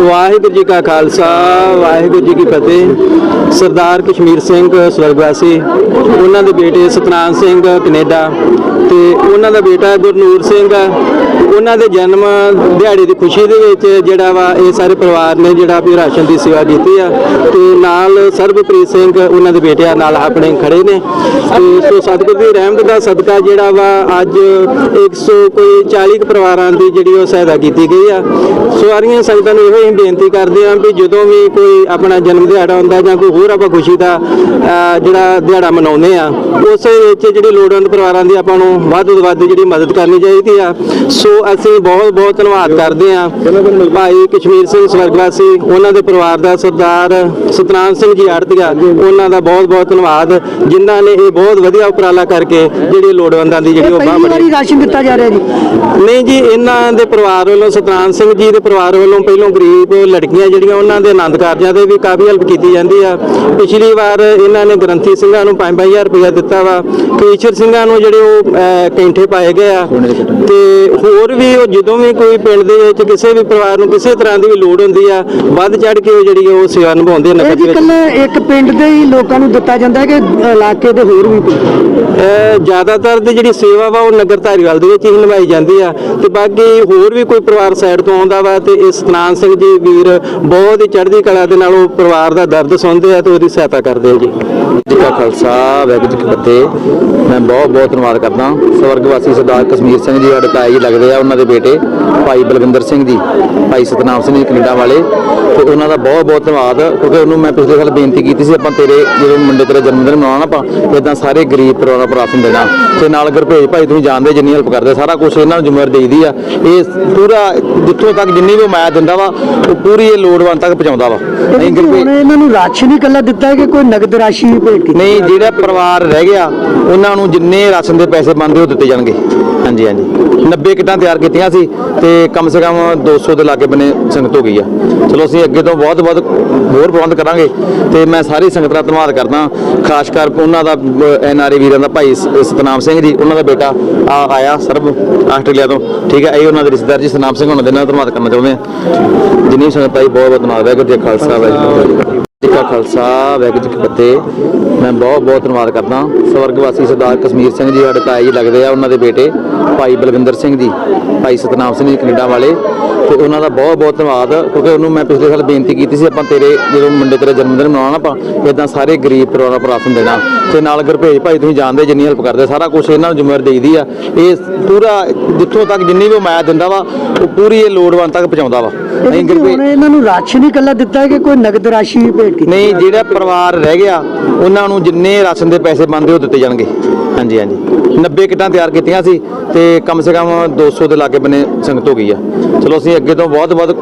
ਵਾਹਿਗੁਰੂ ਜੀ ਕਾ ਖਾਲਸਾ, ਵਾਹਿਗੁਰੂ ਜੀ ਕੀ ਫਤਿਹ। ਸਰਦਾਰ ਕਸ਼ਮੀਰ ਸਿੰਘ ਸਵਰਗਵਾਸੀ, ਉਹਨਾਂ ਦੇ ਬੇਟੇ ਸਤਨਾਮ ਸਿੰਘ ਕੈਨੇਡਾ ਤੇ ਉਹਨਾਂ ਦਾ ਬੇਟਾ ਗੁਰਨੂਰ ਸਿੰਘ ਉਹਨਾਂ ਦੇ ਜਨਮ ਦਿਹਾੜੇ ਦੀ ਖੁਸ਼ੀ ਦੇ ਵਿੱਚ ਜਿਹੜਾ ਵਾ ਇਹ ਸਾਰੇ ਪਰਿਵਾਰ ਨੇ ਜਿਹੜਾ ਵੀ ਰਾਸ਼ਨ ਦੀ ਸੇਵਾ ਕੀਤੀ ਆ ਤੇ ਨਾਲ ਸਰਬਪ੍ਰੀਤ ਸਿੰਘ ਉਹਨਾਂ ਦੇ ਬੇਟਿਆਂ ਨਾਲ ਆਪਣੇ ਖੜੇ ਨੇ। ਤੇ ਸੋ ਸਤਿਗੁਰ ਦੀ ਰਹਿਮਤ ਦਾ ਸਦਕਾ ਜਿਹੜਾ ਵਾ ਅੱਜ 100 ਕੋਈ 40 ਕੁ ਪਰਿਵਾਰਾਂ ਦੀ ਜਿਹੜੀ ਉਹ ਸਹਾਇਤਾ ਕੀਤੀ ਗਈ ਆ। ਸੋ ਸਾਰੀਆਂ ਸੰਗਤਾਂ ਨੂੰ ਇਹੋ ਹੀ ਬੇਨਤੀ ਕਰਦੇ ਹਾਂ ਵੀ ਜਦੋਂ ਵੀ ਕੋਈ ਆਪਣਾ ਜਨਮ ਦਿਹਾੜਾ ਹੁੰਦਾ ਜਾਂ ਕੋਈ ਹੋਰ ਆਪਾਂ ਖੁਸ਼ੀ ਦਾ ਜਿਹੜਾ ਦਿਹਾੜਾ ਮਨਾਉਂਦੇ ਆ, ਉਸ ਵਿੱਚ ਜਿਹੜੀ ਲੋੜਵੰਦ ਪਰਿਵਾਰਾਂ ਦੀ ਆਪਾਂ ਨੂੰ ਵੱਧ ਤੋਂ ਵੱਧ ਜਿਹੜੀ ਮਦਦ ਕਰਨੀ ਚਾਹੀਦੀ ਆ। ਸੋ ਅਸੀਂ ਬਹੁਤ ਬਹੁਤ ਧੰਨਵਾਦ ਕਰਦੇ ਆ ਭਾਈ ਕਸ਼ਮੀਰ ਸਿੰਘ ਸਵਰਗਵਾਸੀ ਉਹਨਾਂ ਦੇ ਪਰਿਵਾਰ ਦਾ ਸਰਦਾਰ ਸਤਨਾਮ ਸਿੰਘ ਜੀ ਆੜਤੀਆ ਉਹਨਾਂ ਦਾ ਬਹੁਤ ਬਹੁਤ ਧੰਨਵਾਦ ਜਿਨ੍ਹਾਂ ਨੇ ਇਹ ਬਹੁਤ ਵਧੀਆ ਉਪਰਾਲਾ ਕਰਕੇ ਜਿਹੜੀ ਲੋੜਵੰਦਾਂ ਦੀ ਜਿਹੜੀ ਉਹ ਬਾਹ ਬੜੀ ਰਾਸ਼ਨ ਦਿੱਤਾ ਜਾ ਰਿਹਾ ਜੀ। ਨਹੀਂ ਜੀ ਇਹਨਾਂ ਦੇ ਪਰਿਵਾਰ ਵੱਲੋਂ ਸਤਨਾਮ ਸਿੰਘ ਜੀ ਦੇ ਪਰਿਵਾਰ ਵੱਲੋਂ ਪਹਿਲੋਂ ਗਰੀਬ ਲੜਕੀਆਂ ਜਿਹੜੀਆਂ ਉਹਨਾਂ ਦੇ ਆਨੰਦ ਕਾਰਜਾਂ ਦੇ ਵੀ ਕਾਫੀ ਹੈਲਪ ਕੀਤੀ ਜਾਂਦੀ ਆ। ਪਿਛਲੀ ਵਾਰ ਇਹਨਾਂ ਨੇ ਗ੍ਰੰਥੀ ਸਿੰਘਾਂ ਨੂੰ 5-5000 ਰੁਪਇਆ ਦਿੱਤਾ ਵਾ। ਕੇਸ਼ਰ ਸਿੰਘਾਂ ਨੂੰ ਜਿਹੜੇ ਉਹ ਕੈਂਠੇ ਪਾਏ ਗਏ ਆ। ਤੇ ਹੋਰ ਵੀ ਉਹ ਜਦੋਂ ਵੀ ਕੋਈ ਪਿੰਡ ਦੇ ਵਿੱਚ ਕਿਸੇ ਵੀ ਪਰਿਵਾਰ ਨੂੰ ਕਿਸੇ ਤਰ੍ਹਾਂ ਦੀ ਵੀ ਲੋੜ ਹੁੰਦੀ ਆ ਵੱਧ ਚੜ ਕੇ ਉਹ ਜਿਹੜੀ ਉਹ ਸੇਵਾ ਨਿਭਾਉਂਦੇ ਨੇ ਇਹ ਨਗਰ ਜੀ ਦੇ ਵਿੱਚ। ਇਕੱਲੇ ਇੱਕ ਪਿੰਡ ਦੇ ਹੀ ਲੋਕਾਂ ਨੂੰ ਦਿੱਤਾ ਜਾਂਦਾ ਹੈ ਕਿ ਇਲਾਕੇ ਦੇ ਹੋਰ ਵੀ ਜ਼ਿਆਦਾਤਰ ਦੀ ਜਿਹੜੀ ਸੇਵਾ ਵਾ ਉਹ ਨਗਰ ਧਾਰੀਵਾਲ ਦੇ ਵਿੱਚ ਹੀ ਨਿਭਾਈ ਜਾਂਦੀ ਆ। ਤੇ ਬਾਕੀ ਹੋਰ ਵੀ ਕੋਈ ਪਰਿਵਾਰ ਸਾਈਡ ਤੋਂ ਆਉਂਦਾ ਵਾ ਤੇ ਇਸ ਸਤਨਾਮ ਸਿੰਘ ਜੀ ਵੀਰ ਬਹੁਤ ਹੀ ਚੜ੍ਹਦੀ ਕਲਾ ਦੇ ਨਾਲ ਉਹ ਪਰਿਵਾਰ ਦਾ ਦਰਦ ਸੁਣਦੇ ਆ ਤੇ ਉਹਦੀ ਸਹਾਇਤਾ ਕਰਦੇ ਆ ਜੀ। ਜੀ ਕਾ ਖਾਲਸਾ ਵਾਹਿਗੁਰੂ ਜੀ ਕੀ ਫਤਿਹ। ਮੈਂ ਬਹੁਤ ਬਹੁਤ ਧੰਨਵਾਦ ਕਰਦਾ। ਸਵਰਗਵਾਸੀ ਸਰਦਾਰ ਕਸ਼ਮੀਰ ਸਿੰਘ ਜੀ ਸਾਡੇ ਤਾਏ ਜੀ ਲੱਗਦੇ ਆ ਉਹਨਾਂ ਦੇ ਬੇਟੇ ਭਾਈ ਬਲਵਿੰਦਰ ਸਿੰਘ ਜੀ ਭਾਈ ਸਤਨਾਮ ਸਿੰਘ ਜੀ ਕੈਨੇਡਾ ਵਾਲੇ। ਤੇ ਉਹਨਾਂ ਦਾ ਬਹੁਤ ਬਹੁਤ ਧੰਨਵਾਦ ਕਿਉਂਕਿ ਉਹਨੂੰ ਮੈਂ ਪਿਛਲੇ ਸਾਲ ਬੇਨਤੀ ਕੀਤੀ ਸੀ ਆਪਾਂ ਤੇਰੇ ਜਦੋਂ ਮੁੰਡੇ ਤੇਰਾ ਜਨਮ ਦਿਨ ਮਨਾਉਣਾ ਆਪਾਂ ਇਦਾਂ ਸਾਰੇ ਗਰੀਬ ਪਰਿਵਾਰਾਂ ਪਰ ਰਾਸ਼ਨ ਦੇਣਾ ਤੇ ਨਾਲ ਗੁਰਭੇਜ ਭਾਈ ਤੁਸੀਂ ਜਾਣਦੇ ਜਿੰਨੀ ਹੈਲਪ ਕਰਦੇ ਸਾਰਾ ਕੁਝ ਇਹਨਾਂ ਨੂੰ ਜ਼ਿੰਮੇਵਾਰੀ ਦੇਈਦੀ ਆ। ਇਹ ਪੂਰਾ ਜਿੱਥੋਂ ਤੱਕ ਜਿੰਨੀ ਵੀ ਮੈਂ ਦਿੰਦਾ ਵਾ ਉਹ ਪੂਰੀ ਇਹ ਲੋੜਵੰਦ ਤੱਕ ਪਹੁੰਚਾਉਂਦਾ ਵਾ। ਨਹੀਂ ਗੁਰਭੇਜ ਇਹਨਾਂ ਨੂੰ ਰਾਸ਼ਨ ਹੀ ਇਕੱਲਾ ਦਿੱਤਾ ਹੈ ਕਿ ਕੋਈ ਨਗਦ ਰਾਸ਼ੀ ਵੀ ਭੇਟ ਕੀਤੀ ਨਹੀਂ ਜਿਹੜਾ ਪਰਿਵਾਰ ਰਹਿ ਗਿਆ ਉਹਨਾਂ ਨੂੰ ਜਿੰਨੇ ਰਾਸ਼ਨ ਦੇ ਪੈਸੇ ਬਣਦੇ ਉਹ ਦਿੱਤੇ ਜਾਣਗੇ। ਹਾਂਜੀ ਹਾਂਜੀ। 90 ਕਿੱਟਾਂ ਤਿਆਰ ਕੀਤੀਆਂ ਸੀ ਤੇ ਕਮ ਸੇ ਕਮ 200 ਦੇ ਲਾਗੇ ਬਨੇ ਸੰਗਤ ਹੋ ਗਈ ਆ। ਚਲੋ ਅਸੀਂ ਅੱਗੇ ਤੋਂ ਬਹੁਤ ਬਹੁਤ ਹੋਰ ਪ੍ਰਬੰਧ ਕਰਾਂਗੇ ਤੇ ਮੈਂ ਸਾਰੀ ਸੰਗਤ ਦਾ ਧੰਨਵਾਦ ਕਰਦਾ। ਖਾਸ ਕਰ ਉਹਨਾਂ ਦਾ ਐਨ ਆਰ ਵੀਰਾਂ ਦਾ ਭਾਈ ਸ- ਸਤਨਾਮ ਸਿੰਘ ਜੀ, ਉਹਨਾਂ ਦਾ ਬੇਟਾ ਆ ਆਇਆ ਸਰਬ ਆਸਟ੍ਰੇਲੀਆ ਤੋਂ। ਠੀਕ ਹੈ ਇਹ ਉਹਨਾਂ ਦੇ ਰਿਸ਼ਤੇਦਾਰ ਜੀ, ਸਤਨਾਮ ਸਿੰਘ ਉਹਨਾਂ ਦੇ ਨਾਲ ਧੰਨਵਾਦ ਕਰਨਾ ਚਾਹੁੰਦੇ ਆ। ਜਿੰਨੀ ਸੰਗਤ ਆਈ, ਬਹੁਤ ਬਹੁਤ ਧੰਨਵਾਦ। ਵਾਹਿਗੁਰੂ ਜੀ ਖਾਲਸਾ, ਵਾਹਿਗੁਰੂ ਜੀ ਕਾ ਖਾਲਸਾ, ਵਾਹਿਗੁਰੂ ਜੀ ਕੀ ਫਤਿਹ। ਮੈਂ ਬਹੁਤ ਬਹੁਤ ਧੰਨਵਾਦ ਕਰਦਾ ਸਵਰਗਵਾਸੀ ਸਰਦਾਰ ਕਸ਼ਮੀਰ ਸਿੰਘ ਜੀ, ਸਾਡੇ ਤਾਏ ਜੀ ਲੱਗਦੇ ਆ, ਉਹਨਾਂ ਦੇ ਬੇਟੇ, ਭਾਈ ਬਲਵਿੰਦਰ ਸਿੰਘ ਜੀ, ਭਾਈ ਸਤਨਾਮ ਸਿੰਘ ਜੀ ਕੈਨੇਡਾ ਵਾਲੇ। ਤੇ ਉਹਨਾਂ ਦਾ ਬਹੁਤ ਬਹੁਤ ਧੰਨਵਾਦ ਕਿਉਂਕਿ ਉਹਨੂੰ ਮੈਂ ਪਿਛਲੇ ਸਾਲ ਬੇਨਤੀ ਕੀਤੀ ਸੀ ਆਪਾਂ ਤੇਰੇ ਜਦੋਂ ਮੁੰਡੇ ਤੇਰਾ ਜਨਮ ਦਿਨ ਮਨਾਉਣਾ ਆਪਾਂ ਇਦਾਂ ਸਾਰੇ ਗਰੀਬ ਪਰਿਵਾਰਾਂ ਪਰ ਰਾਸ਼ਨ ਦੇਣਾ ਤੇ ਨਾਲ ਗੁਰਭੇਜ ਭਾਈ ਤੁਸੀਂ ਜਾਣਦੇ ਜਿੰਨੀ ਹੈਲਪ ਕਰਦੇ ਸਾਰਾ ਕੁਝ ਇਹਨਾਂ ਨੂੰ ਜ਼ਿੰਮੇਵਾਰੀ ਦੇਈਦੀ ਆ। ਇਹ ਪੂਰਾ ਜਿੱਥੋਂ ਤੱਕ ਜਿੰਨੀ ਵੀ ਮੈਂ ਦਿੰਦਾ ਵਾ ਉਹ ਪੂਰੀ ਇਹ ਲੋੜਵੰਦ ਤੱਕ ਪਹੁੰਚਾਉਂਦਾ ਵਾ। ਨਹੀਂ ਗੁਰਭੇਜ ਇਹਨਾਂ ਨੂੰ ਰਾਸ਼ਨ ਹੀ ਇਕੱਲਾ ਦਿੱਤਾ ਹੈ ਕਿ ਕੋਈ ਨਗਦ ਰਾਸ਼ੀ ਵੀ ਭੇਟ ਕੀਤੀ ਨਹੀਂ ਜਿਹੜਾ ਪਰਿਵਾਰ ਰਹਿ ਗਿਆ ਉਹਨਾਂ ਨੂੰ ਜਿੰਨੇ ਰਾਸ਼ਨ ਦੇ ਪੈਸੇ ਬਣਦੇ ਉਹ ਦਿੱਤੇ ਜਾਣਗੇ। ਹਾਂਜੀ ਹਾਂਜੀ। 90 ਕਿੱਟਾਂ ਤਿਆਰ ਕੀਤੀਆਂ ਸੀ ਤੇ ਕਮ ਸੇ ਕਮ 200 ਦੇ ਲਾਗੇ ਬਨੇ ਸੰਗਤ ਹੋ ਗਈ ਆ। ਚਲੋ ਅਸੀਂ ਅੱਗੇ ਤੋਂ ਬਹੁਤ ਬਹੁਤ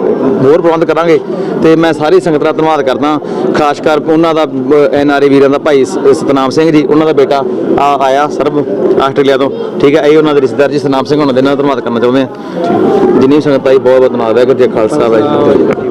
ਹੋਰ ਪ੍ਰਬੰਧ ਕਰਾਂਗੇ ਤੇ ਮੈਂ ਸਾਰੀ ਸੰਗਤ ਦਾ ਧੰਨਵਾਦ ਕਰਦਾ। ਖਾਸ ਕਰ ਉਹਨਾਂ ਦਾ ਐਨ ਆਰ ਵੀਰਾਂ ਦਾ ਭਾਈ ਸ- ਸਤਨਾਮ ਸਿੰਘ ਜੀ, ਉਹਨਾਂ ਦਾ ਬੇਟਾ ਆਇਆ ਸਰਬ ਆਸਟ੍ਰੇਲੀਆ ਤੋਂ। ਠੀਕ ਹੈ ਇਹ ਉਹਨਾਂ ਦੇ ਰਿਸ਼ਤੇਦਾਰ ਜੀ ਸਤਨਾਮ ਸਿੰਘ, ਉਹਨਾਂ ਦੇ ਨਾਲ ਧੰਨਵਾਦ ਕਰਨਾ ਚਾਹੁੰਦੇ ਆ ਜਿੰਨੀ ਸੰਗਤ ਆਈ, ਬਹੁਤ ਬਹੁਤ ਧੰਨਵਾਦ। ਵਾਹਿਗੁਰੂ ਜੀ ਖਾਲਸਾ, ਵਾਹਿਗੁਰੂ ਜੀ